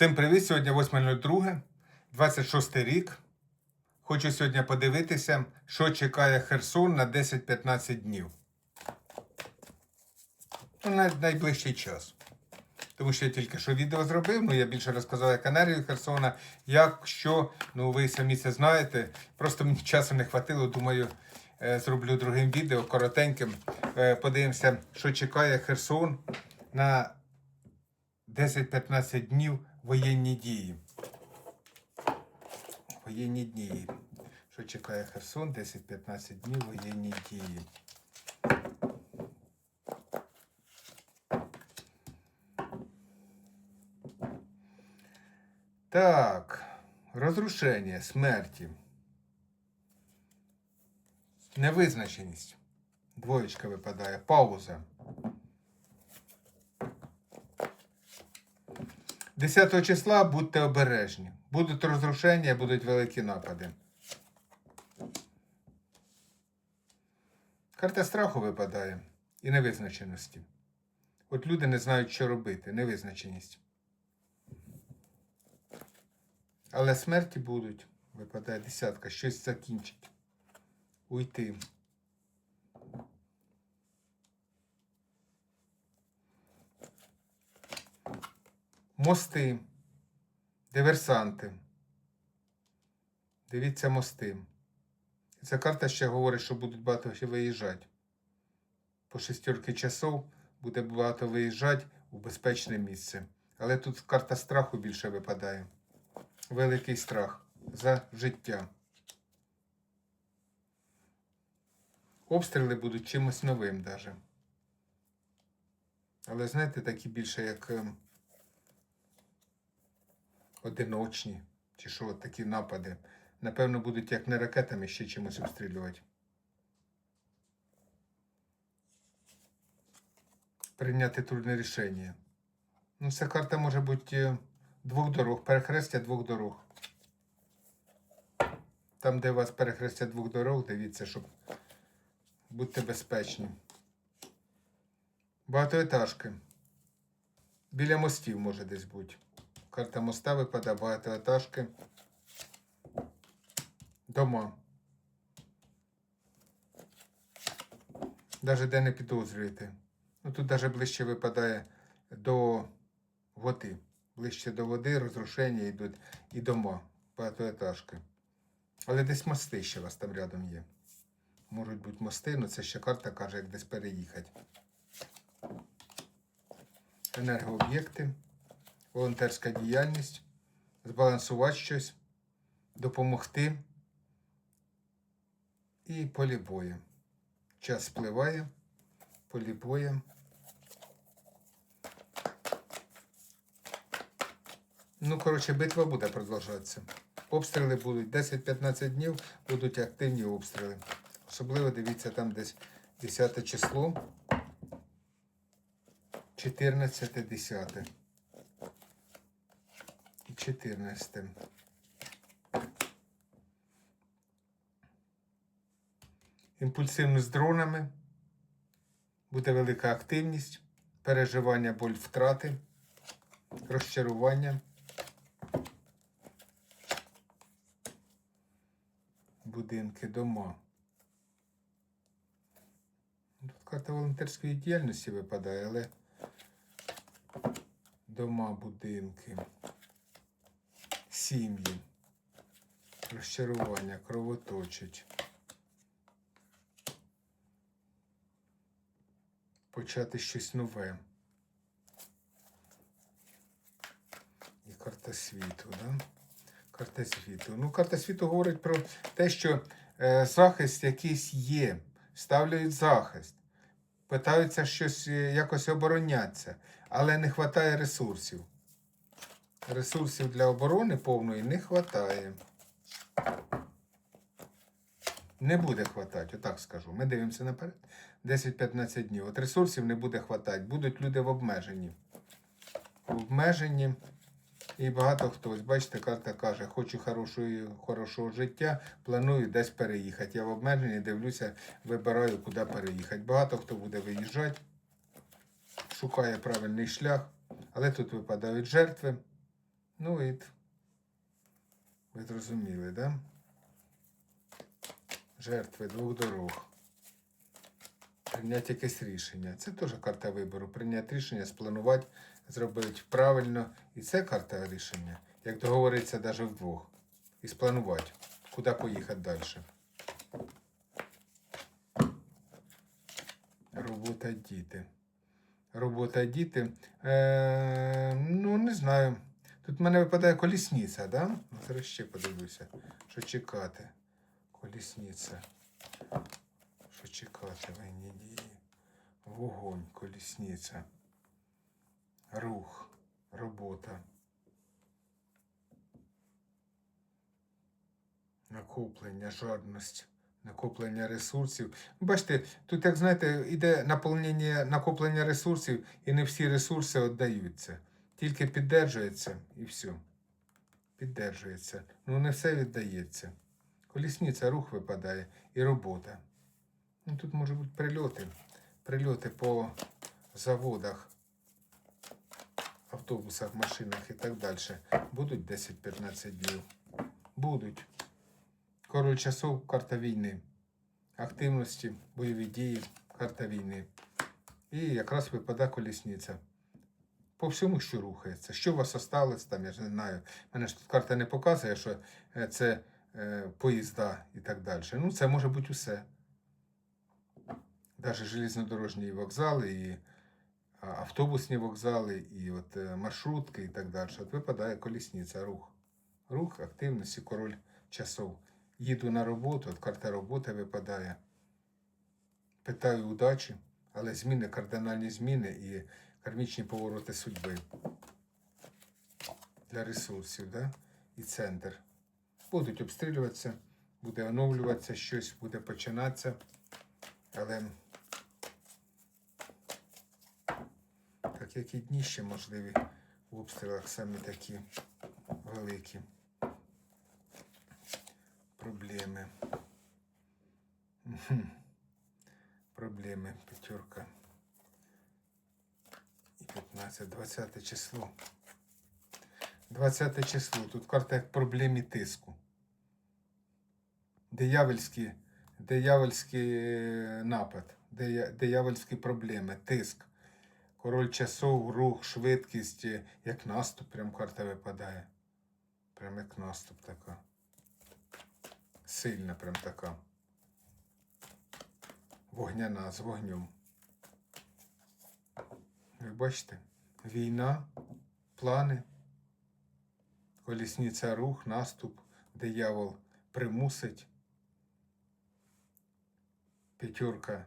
Всім привіт! Сьогодні 8.02, 26 рік. Хочу сьогодні подивитися, що чекає Херсон на 10-15 днів. Ну, на найближчий час. Тому що я тільки що відео зробив, ну я більше розказав, як енергію Херсона, як, що, ну ви самі це знаєте. Просто мені часу не хватило, думаю, е, зроблю другим відео коротеньким. Е, Подивимося, що чекає Херсон на 10-15 днів воєнні дії. Воєнні дії. Що чекає Херсон? 10-15 днів воєнні дії. Так, розрушення, смерті. Невизначеність. Двоєчка випадає. Пауза. 10 числа будьте обережні. Будуть розрушення, будуть великі напади. Карта страху випадає і невизначеності. От люди не знають, що робити. Невизначеність. Але смерті будуть. Випадає десятка, щось закінчить. Уйти. Мости. Диверсанти. Дивіться мости. Ця карта ще говорить, що будуть багато виїжджати. По шестерки часов буде багато виїжджати у безпечне місце. Але тут карта страху більше випадає. Великий страх за життя. Обстріли будуть чимось новим даже. Але знаєте, такі більше як ем, одиночні, чи що такі напади. Напевно, будуть як не ракетами ще чимось обстрілювати. Прийняти трудне рішення. Ну, ця карта може бути е, двох дорог, перехрестя двох дорог. Там, де у вас перехрестя двох дорог, дивіться, щоб будьте безпечні. Багатоетажки. Біля мостів може десь бути. Карта моста випадає, багатоетажки. Дома. Даже де не підозрюєте. Ну тут даже ближче випадає до води. Ближче до води, розрушення йдуть і дома, багатоетажки. Але десь мости ще у вас там рядом є. Можуть бути мости, але це ще карта каже, як десь переїхати. Енергооб'єкти, волонтерська діяльність, збалансувати щось, допомогти і полі бою. Час спливає, полі бою. Ну, коротше, битва буде продовжуватися. Обстріли будуть 10-15 днів, будуть активні обстріли. Особливо дивіться там десь 10 число. 14, 10. І 14. Імпульсивно з дронами. Буде велика активність, переживання боль втрати, розчарування. Будинки, дома. Тут карта волонтерської діяльності випадає, але дома, будинки, сім'ї, розчарування, кровоточить. Почати щось нове. І карта світу, да? Карта світу. Ну, карта світу говорить про те, що е, захист якийсь є. Ставляють захист. Питаються щось е, якось оборонятися, але не вистачає ресурсів. Ресурсів для оборони повної не вистачає. Не буде хватати, отак скажу. Ми дивимося наперед. 10-15 днів. От ресурсів не буде хватати. Будуть люди в обмеженні. В обмеженні. І багато хто, ось бачите, карта каже, хочу хорошої, хорошого життя, планую десь переїхати. Я в обмеженні дивлюся, вибираю, куди переїхати. Багато хто буде виїжджати, шукає правильний шлях, але тут випадають жертви. Ну і ви зрозуміли, да? Жертви двох дорог. Прийняти якесь рішення. Це теж карта вибору. Прийняти рішення, спланувати, зробити правильно. І це карта рішення. Як договоритися навіть вдвох. І спланувати, куди поїхати далі. Робота діти. Робота діти. Е, ну, не знаю. Тут в мене випадає колісниця, да? Зараз ще подивлюся, що чекати. Колісниця. Що чекати воєнні дії? Вогонь, колісниця. Рух, робота. Накоплення, жадність, накоплення ресурсів. Бачите, тут, як знаєте, іде наповнення, накоплення ресурсів, і не всі ресурси віддаються. Тільки піддержується і все. Піддержується. Ну не все віддається. Колісниця, рух випадає і робота. Ну, тут можуть бути прильоти. Прильоти по заводах, автобусах, машинах і так далі. Будуть 10-15 днів. Будуть. Король часов карта війни. Активності, бойові дії, карта війни. І якраз випадає колісниця. По всьому, що рухається. Що у вас осталось там, я ж не знаю. Мене ж тут карта не показує, що е, це е, поїзда і так далі. Ну, це може бути усе. Навіть железнодорожні вокзали, і автобусні вокзали, і от е, маршрутки і так далі. От випадає колісниця, рух. Рух, активності, король часов. Їду на роботу, от карта роботи випадає. Питаю удачі, але зміни, кардинальні зміни і кармічні повороти судьби для ресурсів, да? і центр. Будуть обстрілюватися, буде оновлюватися щось, буде починатися. Але так як і дні ще можливі в обстрілах саме такі великі проблеми. Проблеми, п'ятерка. І 15, 20 число. 20 число. Тут карта як проблемі тиску. Диявольський, диявольський е, напад, диявольські проблеми, тиск. Король часов, рух, швидкість, е, як наступ, прям карта випадає. Прям як наступ така. Сильна прям така. Вогняна з вогнем. Ви бачите? Війна, плани, колісниця рух, наступ, диявол примусить. П'ятерка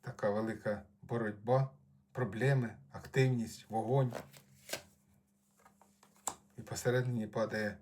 така велика боротьба, проблеми, активність, вогонь. І посередині падає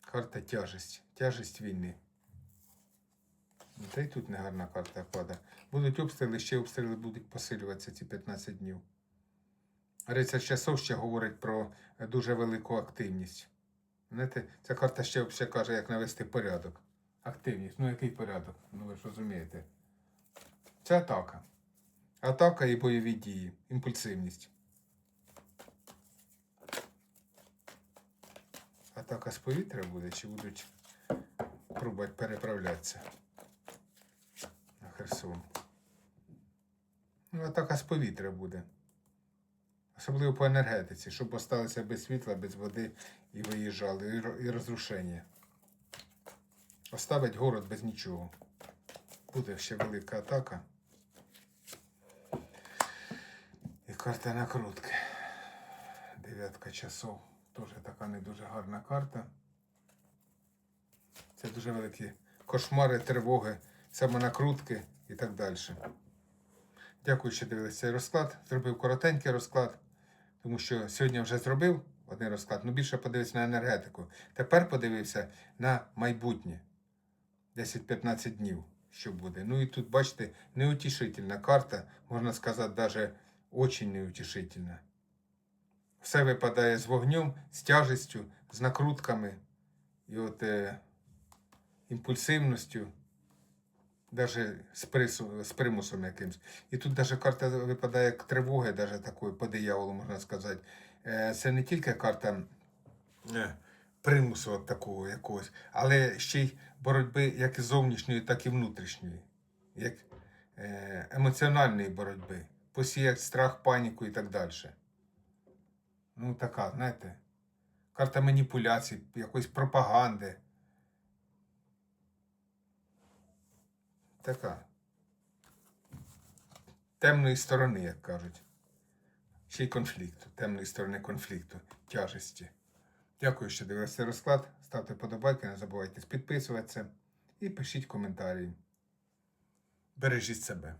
карта тяжесть, тяжесть війни. Та й тут негарна карта падає. Будуть обстріли, ще обстріли будуть посилюватися ці 15 днів. Рицар часов ще говорить про е, дуже велику активність. Знаєте, ця карта ще взагалі каже, як навести порядок. Активність. Ну який порядок? Ну ви ж розумієте. Це атака. Атака і бойові дії. Імпульсивність. Атака з повітря буде, чи будуть пробувати переправлятися на Херсон? Ну, атака з повітря буде. Особливо по енергетиці, щоб осталися без світла, без води і виїжджали, і розрушення. Оставить город без нічого. Буде ще велика атака. І карта накрутки. Дев'ятка часов. Теж така не дуже гарна карта. Це дуже великі кошмари, тривоги, самонакрутки і так далі. Дякую, що дивилися цей розклад. Зробив коротенький розклад, тому що сьогодні вже зробив один розклад, ну більше подивився на енергетику. Тепер подивився на майбутнє. 10-15 днів, що буде. Ну і тут, бачите, неутішительна карта, можна сказати, навіть очень неутішительна. Все випадає з вогнем, з тяжестю, з накрутками і от е, імпульсивністю, навіть з, з примусом якимсь. І тут навіть карта випадає як тривоги, навіть такої по дияволу, можна сказати. Е, це не тільки карта е, примусу от такого якогось, але ще й боротьби як і зовнішньої, так і внутрішньої, як е, емоціональної боротьби, посіяти страх, паніку і так далі. Ну, така, знаєте, карта маніпуляцій, якоїсь пропаганди. Така. Темної сторони, як кажуть. Ще й конфлікту, темної сторони конфлікту, тяжесті. Дякую, що дивилися розклад. Ставте подобайки, не забувайте підписуватися і пишіть коментарі. Бережіть себе.